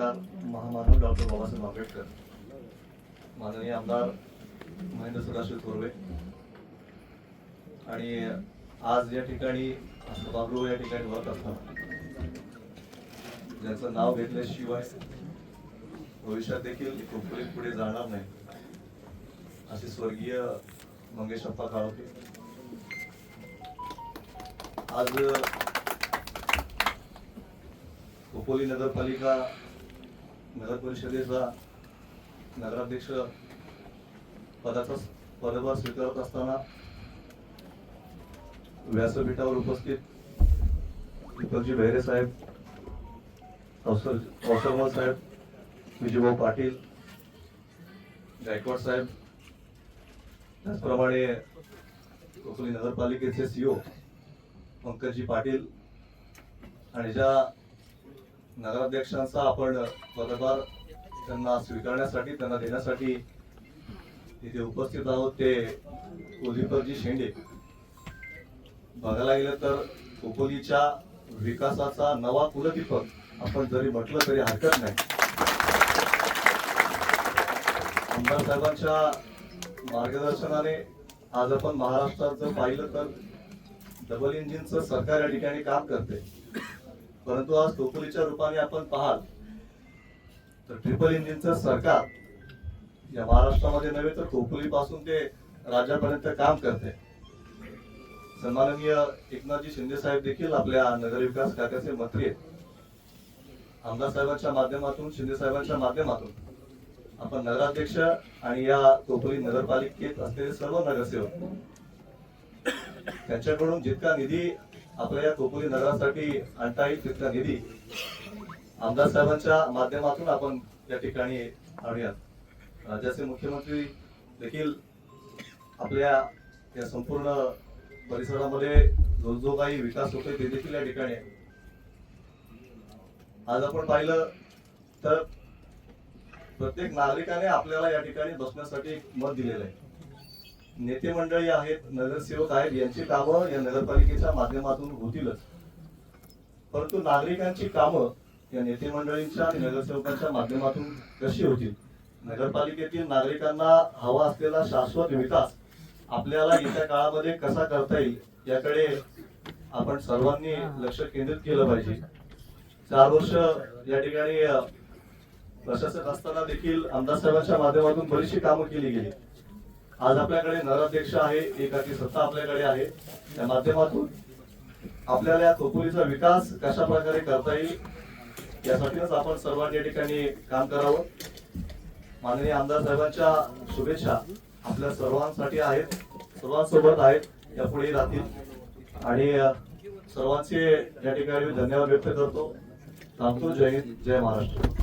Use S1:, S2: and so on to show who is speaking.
S1: महामानव डॉक्टर बाबासाहेब आंबेडकर माननीय आमदार महेंद्र सदाशिव थोरवे आणि आज या ठिकाणी सभागृह या ठिकाणी होत असताना ज्यांचं नाव घेतल्याशिवाय भविष्यात देखील कुरकुरीत पुढे जाणार नाही असे स्वर्गीय मंगेश अप्पा काळोखे. आज खोपोली नगरपालिका नगर परिषदेचा नगराध्यक्ष पदाचा पदभार स्वीकारत असताना व्यासपीठावर उपस्थित दीपकजी बेहरे साहेब अवसरमल साहेब विजयभाऊ पाटील गायकवाड साहेब त्याचप्रमाणे कोकणी नगरपालिकेचे सीओ पंकजी पाटील आणि ज्या नगराध्यक्षांचा आपण पदभार त्यांना स्वीकारण्यासाठी त्यांना देण्यासाठी तिथे उपस्थित आहोत ते उदितजी शेंडे. बघायला गेलं तर खोपोलीच्या विकासाचा नवा कुलदीपक आपण जरी म्हटलं तरी हरकत नाही. आमदार साहेबांच्या मार्गदर्शनाने आज आपण महाराष्ट्रात जर पाहिलं तर डबल इंजिनचं सरकार या ठिकाणी काम करते परंतु आज टोपोलीच्या रूपाने आपण पाहाल तर ट्रिपल इंजिनचं सरकार या महाराष्ट्रामध्ये नव्हे तर खोपोली पासून ते राज्यापर्यंत काम करते. सन्माननीय एकनाथजी शिंदे साहेब देखील आपल्या नगरविकास खात्याचे मंत्री आहेत. आमदार साहेबांच्या माध्यमातून शिंदे साहेबांच्या माध्यमातून आपण नगराध्यक्ष आणि या खोपोली नगरपालिकेत असलेले सर्व नगरसेवक त्यांच्याकडून जितका निधी आपल्या या कोपुरी नगरासाठी आणता येईल तितका निधी आमदार साहेबांच्या माध्यमातून आपण या ठिकाणी आणूयात. राज्याचे मुख्यमंत्री देखील आपल्या या संपूर्ण परिसरामध्ये जो जो काही विकास होतोय ते देखील या ठिकाणी आहे. आज आपण पाहिलं तर प्रत्येक नागरिकाने आपल्याला या ठिकाणी बसण्यासाठी एक मत दिलेलं आहे. नेते मंडळी आहेत नगरसेवक आहेत यांची कामं या नगरपालिकेच्या माध्यमातून होतीलच. परंतु नागरिकांची कामं या नेते मंडळींच्या आणि नगरसेवकांच्या माध्यमातून कशी होतील? नगरपालिकेतील नागरिकांना हवा असलेला शाश्वत विकास आपल्याला येत्या काळामध्ये कसा करता येईल याकडे आपण सर्वांनी लक्ष केंद्रित केलं पाहिजे. चार वर्ष या ठिकाणी प्रशासक असताना देखील आमदार साहेबांच्या माध्यमातून बरीचशी कामं केली गेली. आज आपल्याकडे नगराध्यक्ष आहे एकाची सत्ता आपल्याकडे आहे. त्या माध्यमातून आपल्याला या खोपोलीचा विकास कशा प्रकारे करता येईल यासाठीच आपण सर्वांनी या ठिकाणी काम करावं. माननीय आमदार साहेबांच्या शुभेच्छा आपल्या सर्वांसाठी आहेत सर्वांसोबत आहेत यापुढे राहतील. आणि सर्वांचे या ठिकाणी धन्यवाद व्यक्त करतो. थांबतो. जय हिंद जय महाराष्ट्र.